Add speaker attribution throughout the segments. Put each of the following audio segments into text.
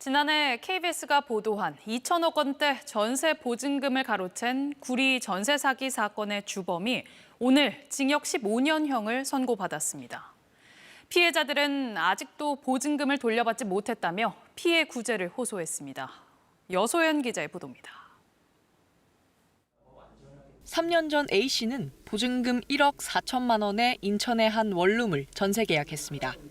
Speaker 1: 지난해 KBS가 보도한 2천억 원대 전세 보증금을 가로챈 구리 전세 사기 사건의 주범이 오늘 징역 15년형을 선고받았습니다. 피해자들은 아직도 보증금을 돌려받지 못했다며 피해 구제를 호소했습니다. 여소연 기자의 보도입니다.
Speaker 2: 3년 전 A씨는 보증금 1억 4천만 원에 인천의 한 원룸을 전세 계약했습니다.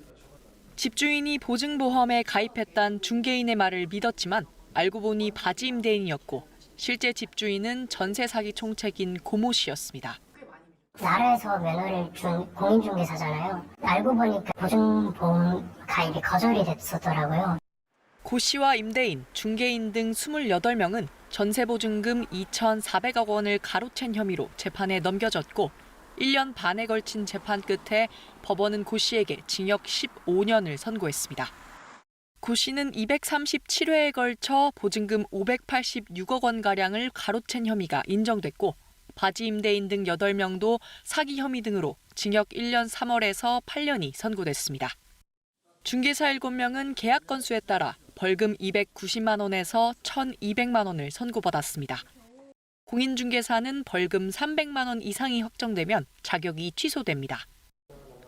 Speaker 2: 집주인이 보증보험에 가입했단 중개인의 말을 믿었지만 알고 보니 바지 임대인이었고 실제 집주인은 전세 사기 총책인 고모 씨였습니다.
Speaker 3: 나라에서 면허를 준 공인중개사잖아요. 알고 보니까 보증보험 가입이 거절이 됐었더라고요.
Speaker 2: 고 씨와 임대인, 중개인 등 28명은 전세 보증금 2,400억 원을 가로챈 혐의로 재판에 넘겨졌고 1년 반에 걸친 재판 끝에 법원은 고 씨에게 징역 15년을 선고했습니다. 고 씨는 237회에 걸쳐 보증금 586억 원가량을 가로챈 혐의가 인정됐고 바지 임대인 등 8명도 사기 혐의 등으로 징역 1년 3월에서 8년이 선고됐습니다. 중개사 7명은 계약 건수에 따라 벌금 290만 원에서 1,200만 원을 선고받았습니다. 공인중개사는 벌금 300만 원 이상이 확정되면 자격이 취소됩니다.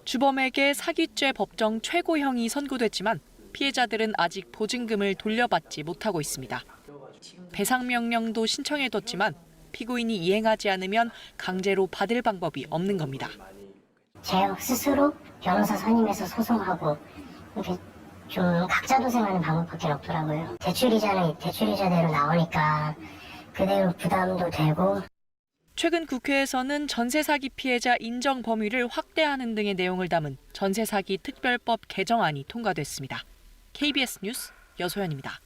Speaker 2: 주범에게 사기죄 법정 최고형이 선고됐지만 피해자들은 아직 보증금을 돌려받지 못하고 있습니다. 배상 명령도 신청해뒀지만 피고인이 이행하지 않으면 강제로 받을 방법이 없는 겁니다.
Speaker 3: 제 스스로 변호사 선임해서 소송하고 이렇게 좀 각자 도생하는 방법밖에 없더라고요. 대출이자는 대출이자대로 나오니까 그대로 부담도 되고
Speaker 2: 최근 국회에서는 전세 사기 피해자 인정 범위를 확대하는 등의 내용을 담은 전세 사기 특별법 개정안이 통과됐습니다. KBS 뉴스 여소연입니다.